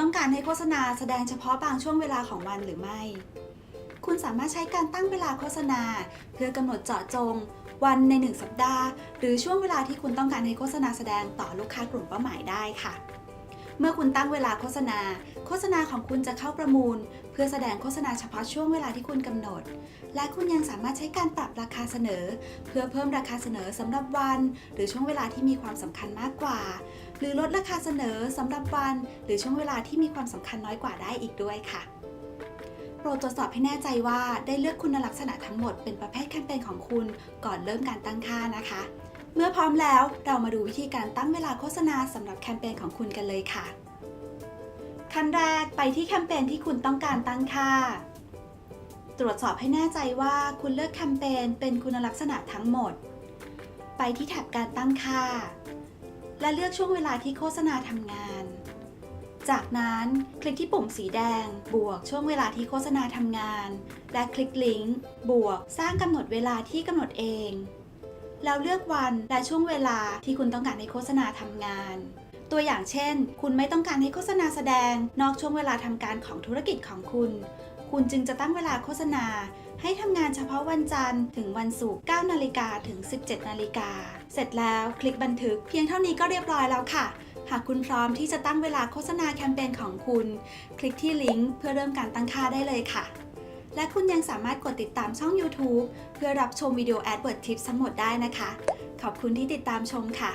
ต้องการให้โฆษณาแสดงเฉพาะบางช่วงเวลาของวันหรือไม่ คุณสามารถใช้การตั้งเวลาโฆษณา เพื่อกำหนดเจาะจง วันในหนึ่งสัปดาห์ หรือช่วงเวลาที่คุณต้องการให้โฆษณาแสดงต่อลูกค้ากลุ่มเป้าหมายได้ค่ะ เมื่อคุณตั้งเวลาโฆษณา โฆษณาของคุณจะเข้าประมูล เพื่อแสดงโฆษณาเฉพาะช่วงเวลาที่คุณกำหนด และคุณยังสามารถใช้การปรับราคาเสนอ เพื่อเพิ่มราคาเสนอสำหรับวัน หรือช่วงเวลาที่มีความสำคัญมากกว่า หรือลดราคาเสนอสำหรับวัน หรือช่วงเวลาที่มีความสำคัญน้อยกว่าได้อีกด้วยค่ะโปรดตรวจสอบให้แน่ใจว่าได้เลือกคุณลักษณะทั้งหมดเป็นประเภทแคมเปญของคุณก่อนเริ่มการตั้งค่านะคะ เมื่อพร้อมแล้วเรามาดูวิธีการตั้งเวลาโฆษณาสำหรับแคมเปญของคุณกันเลยค่ะ ขั้นแรกไปที่แคมเปญที่คุณต้องการตั้งค่า ตรวจสอบให้แน่ใจว่าคุณเลือกแคมเปญเป็นคุณลักษณะทั้งหมด ไปที่แท็บการตั้งค่า และเลือกช่วงเวลาที่โฆษณาทำงาน จากนั้นคลิกที่ปุ่มสีแดง บวกช่วงเวลาที่โฆษณาทำงาน และคลิกลิงก์บวก สร้างกำหนดเวลาที่กำหนดเอง แล้วเลือกวันและช่วงเวลาที่คุณต้องการให้โฆษณาทำงาน ตัวอย่างเช่น คุณไม่ต้องการให้โฆษณาแสดง นอกช่วงเวลาทำการของธุรกิจของคุณ คุณจึงจะตั้งเวลาโฆษณา ให้ทำงานเฉพาะวันจันทร์ถึงวันศุกร์9นาฬิกาถึง 17นาฬิกาเสร็จแล้วคลิกบันทึกเพียงเท่านี้ก็เรียบร้อยแล้วค่ะหากคุณพร้อมที่จะตั้งเวลาโฆษณาแคมเปญของคุณ คลิกที่ลิงก์เพื่อเริ่มการตั้งค่าได้เลยค่ะ และคุณยังสามารถกดติดตามช่อง YouTube เพื่อรับชมวิดีโอ AdWords Tips ทั้งหมดได้นะคะ ขอบคุณที่ติดตามชมค่ะ